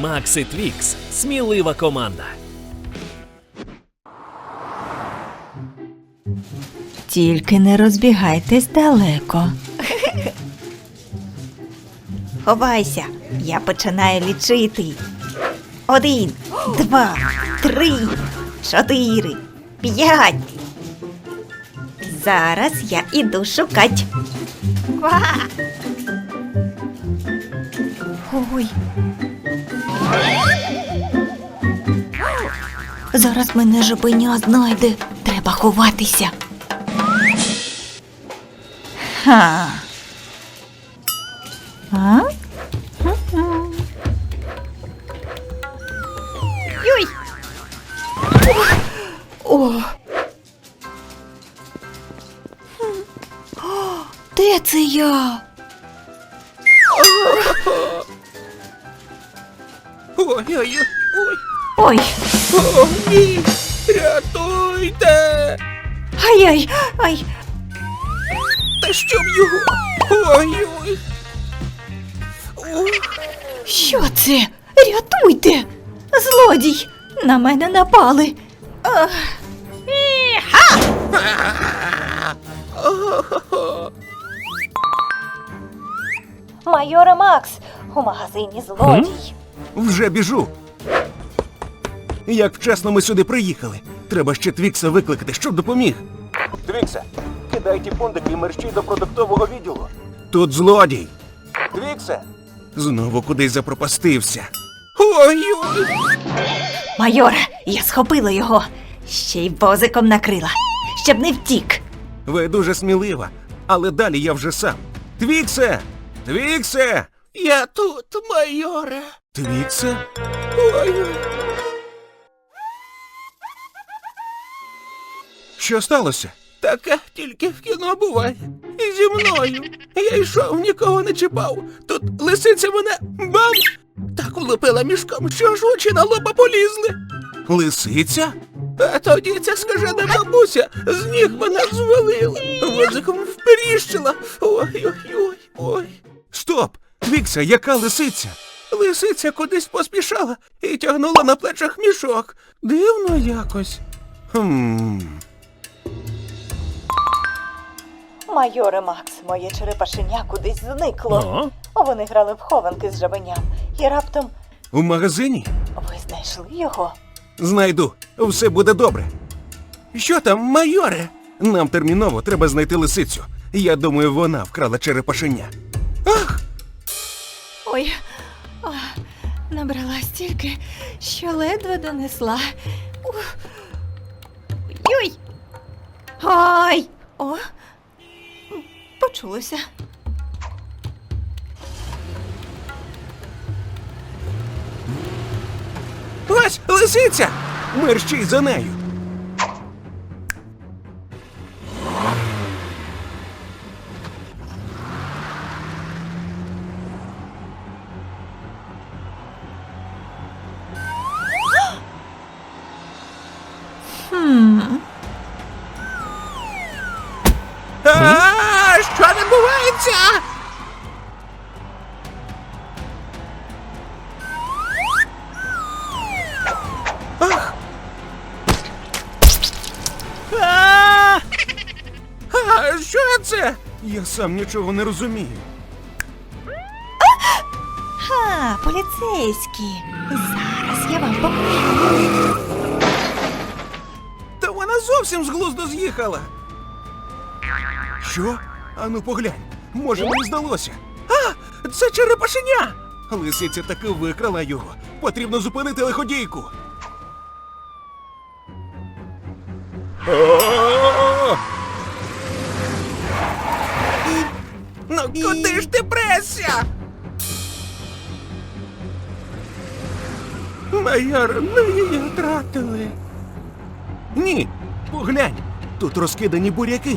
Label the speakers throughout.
Speaker 1: Макси Твікс смілива команда.
Speaker 2: Тільки не розбігайтесь далеко. Ховайся, я починаю лічити. Один, два, три, чотири, п'ять. Зараз я іду шукать. Ой. Зараз мене жопиня знайде. Треба ховатися. Ха. А?
Speaker 3: Ні! Рятуйте!
Speaker 2: ай-ай, ай.
Speaker 3: Та щоб його? Ой-ой!
Speaker 2: Що це? Рятуйте! Злодій! На мене напали. Ах. Іха! Майоре Макс, у магазині злодій.
Speaker 4: Вже біжу. Як вчасно ми сюди приїхали. Треба ще Твікса викликати, щоб допоміг. Твікса, кидай ті пундики і мерщій до продуктового відділу. Тут злодій. Твікса! Знову кудись запропастився.
Speaker 3: Ой-ой!
Speaker 2: Майоре, я схопила його. Ще й возиком накрила, щоб не втік.
Speaker 4: Ви дуже смілива, але далі я вже сам. Твіксе! Твіксе!
Speaker 3: Я тут, майоре!
Speaker 4: Твіксе?
Speaker 3: Ой-ой!
Speaker 4: Що сталося?
Speaker 3: Таке тільки в кіно буває. І зі мною. Я йшов, нікого не чіпав. Тут лисиця мене бам! Так улупила мішком, що ж очі на лоба полізли.
Speaker 4: Лисиця?
Speaker 3: А тоді ця скажена бабуся з ніг мене звалила. Возиком вперіщила. Ой-ой-ой. Ой.
Speaker 4: Стоп! Твікса, яка лисиця?
Speaker 3: Лисиця кудись поспішала і тягнула на плечах мішок. Дивно якось.
Speaker 4: Хм.
Speaker 2: Майоре Макс, моє черепашеня кудись зникло.
Speaker 1: О,
Speaker 2: Вони грали в хованки з жабеням. І раптом
Speaker 4: У магазині?
Speaker 2: ви знайшли його.
Speaker 4: Знайду, все буде добре. Що там, майоре? Нам терміново треба знайти лисицю. Я думаю, вона вкрала черепашеня. Ах!
Speaker 2: Ой, а, набрала стільки, що ледве донесла. Ух. Юй. Ой. О. Почулося.
Speaker 4: Лесь, лисиця! Мерщій за нею.
Speaker 3: А! А, що це?
Speaker 4: Я сам нічого не розумію.
Speaker 2: Ха, поліцейські. Зараз я вам покажу.
Speaker 4: Та вона зовсім з глузду з'їхала. Що? Ану поглянь. Може, мені здалося. А! Це черепашеня! Лисиця таки викрала його. Потрібно зупинити лиходійку.
Speaker 3: Ну куди ж ти пресся? Майор, ми її втратили.
Speaker 4: Ні, поглянь. Тут розкидані буряки.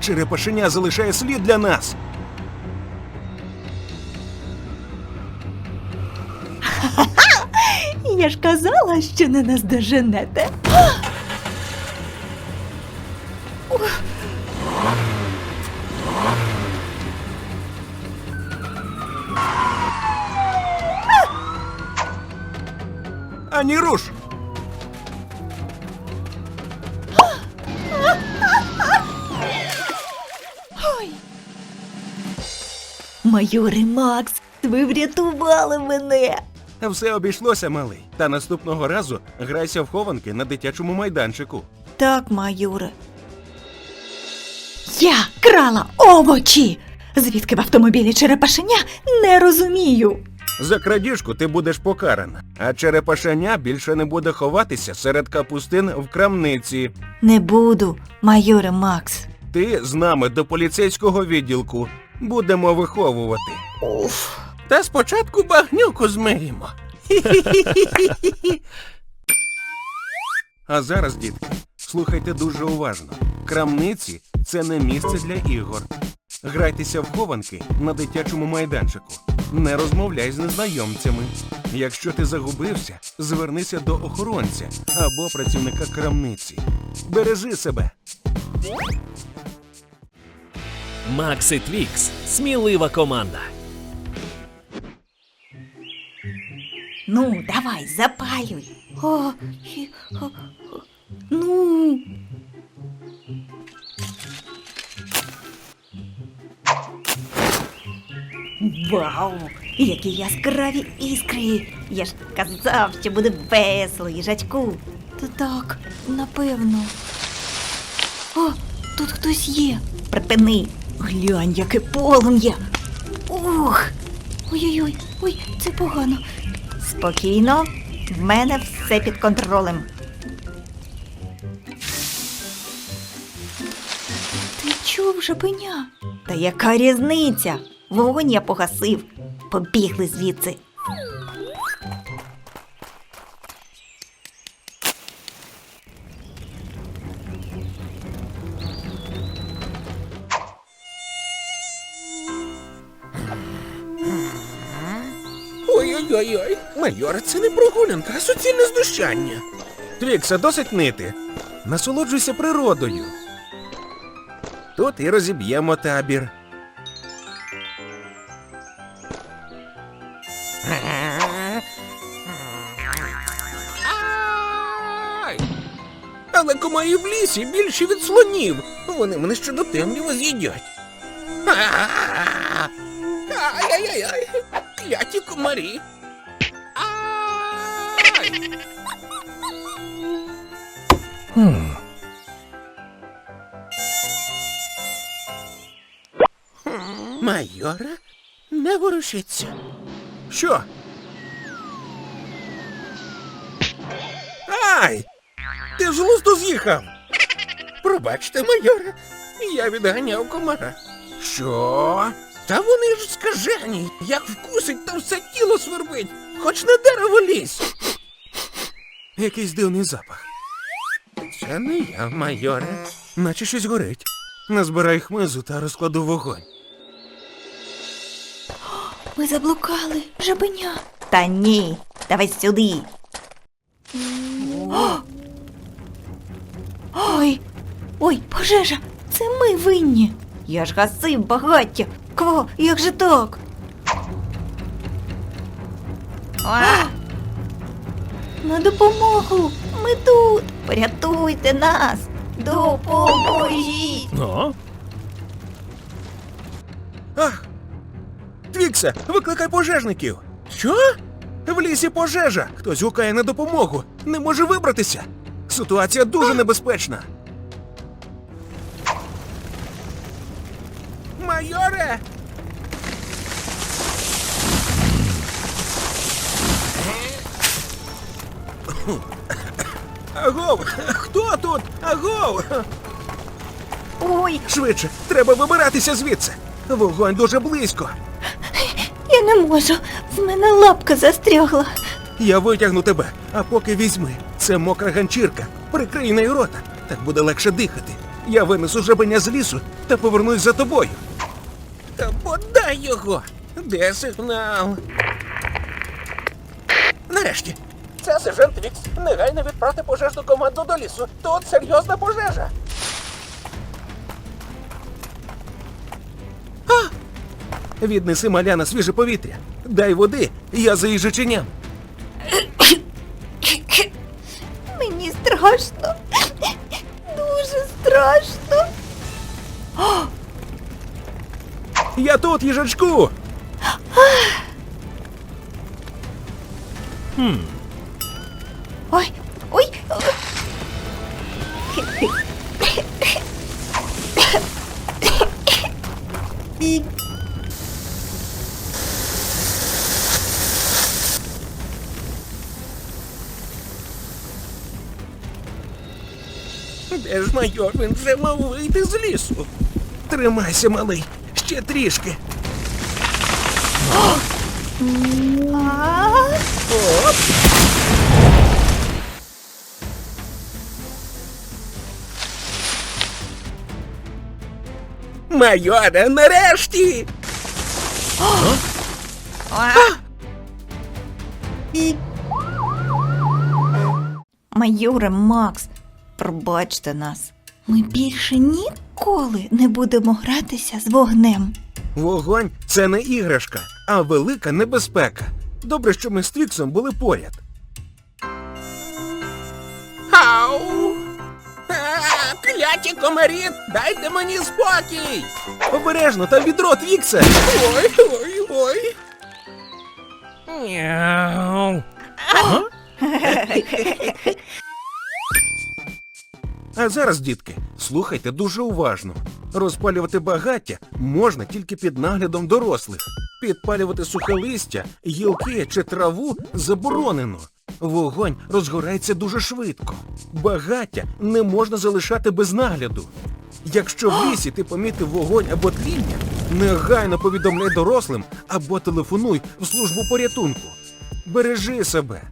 Speaker 4: Черепашеня залишає слід для нас.
Speaker 2: Я ж казала, що не наздоженете.
Speaker 4: Ані руш!
Speaker 2: Майоре Макс, ви врятували мене.
Speaker 4: Все обійшлося, малий. Та наступного разу грайся в хованки на дитячому майданчику.
Speaker 2: Так, майоре. Я крала овочі. Звідки в автомобілі черепашеня не розумію.
Speaker 4: За крадіжку ти будеш покарана, а черепашеня більше не буде ховатися серед капустин в крамниці.
Speaker 2: Не буду, майоре Макс.
Speaker 4: Ти з нами до поліцейського відділку. Будемо виховувати.
Speaker 2: Уф.
Speaker 3: Та спочатку багнюку змиємо.
Speaker 4: А зараз, дітки, слухайте дуже уважно. Крамниці це не місце для ігор. Грайтеся в хованки на дитячому майданчику. Не розмовляй з незнайомцями. Якщо ти загубився, звернися до охоронця або працівника крамниці. Бережи себе.
Speaker 1: Макс і Твікс смілива команда.
Speaker 2: Ну, давай, запалюй. Ну. Вау! Які яскраві іскри! Я ж казав, що буде весело, їжачку. Та так, напевно. О, тут хтось є. Припини. Глянь, яке полум'я. Ух! Ой-ой-ой, ой, це погано. Спокійно, в мене все під контролем. Ти чув жабеня? Та яка різниця? Вогонь я погасив. Побігли звідси.
Speaker 3: Ой-ой-ой, майоре, це не прогулянка, а суцільне знущання.
Speaker 4: Твікса, досить нити. Насолоджуйся природою. Тут і розіб'ємо табір.
Speaker 3: Ай! Але комарі в лісі більші від слонів. Вони мене ще до темряви з'їдять. Ай-яй-яй! Кляті комарі. Майора не ворушиться.
Speaker 4: Що? Ай! Ти з глузду з'їхав!
Speaker 3: Пробачте, майоре, я відганяв комара.
Speaker 4: Що?
Speaker 3: Та вони ж скажені, як вкусить, то все тіло свербить, хоч на дерево лізь.
Speaker 4: Якийсь дивний запах.
Speaker 3: Це не я, майоре.
Speaker 4: Наче щось горить. Назбирай хмизу та розкладу вогонь.
Speaker 2: Ми заблукали, жабеня. Та ні, давай сюди. О! Ой, ой, пожежа, це ми винні. Я ж гасив багаття. Кво, як же так? А! На допомогу! Ми тут! Порятуйте нас! Допоможіть!
Speaker 1: О,
Speaker 4: Ах! Твікса, викликай пожежників!
Speaker 3: Що?
Speaker 4: В лісі пожежа! Хтось гукає на допомогу. Не може вибратися. Ситуація дуже небезпечна.
Speaker 3: Майоре!
Speaker 4: Агов! Хто тут? Агов!
Speaker 2: Ой,
Speaker 4: Швидше, треба вибиратися звідси. Вогонь дуже близько.
Speaker 2: я не можу. В мене лапка застрягла.
Speaker 4: Я витягну тебе, а поки візьми. Це мокра ганчірка. Прикрий нею рота. Так буде легше дихати. Я винесу жабеня з лісу та повернусь за тобою.
Speaker 3: Та подай його! Де сигнал? Нарешті. Це сержант Вікс. Негайно відправте пожежну команду до лісу. Тут серйозна пожежа.
Speaker 4: Віднеси маля на свіже повітря. Дай води, я за їжаченям.
Speaker 2: страшно. Дуже страшно.
Speaker 4: Я тут, їжачку!
Speaker 2: Ой,
Speaker 3: Де ж майор? Він вже мав вийти з лісу.
Speaker 4: Тримайся, малий, ще трішки.
Speaker 3: Оп! Майоре, нарешті!
Speaker 2: Майоре Макс, пробачте нас. Ми більше ніколи не будемо гратися з вогнем.
Speaker 4: Вогонь це не іграшка, а велика небезпека. Добре, що ми з Твіксом були поряд.
Speaker 3: Ау! А, кляті комарі, дайте мені спокій!
Speaker 4: Обережно, там відро, Твіксе!
Speaker 3: Ой, ой, ой. Мяу.
Speaker 4: А зараз, дітки, слухайте дуже уважно. Розпалювати багаття можна тільки під наглядом дорослих. Підпалювати сухе листя, гілки чи траву заборонено. Вогонь розгорається дуже швидко. Багаття не можна залишати без нагляду. Якщо в лісі ти помітив вогонь або тління, негайно повідомляй дорослим або телефонуй в службу порятунку. Бережи себе,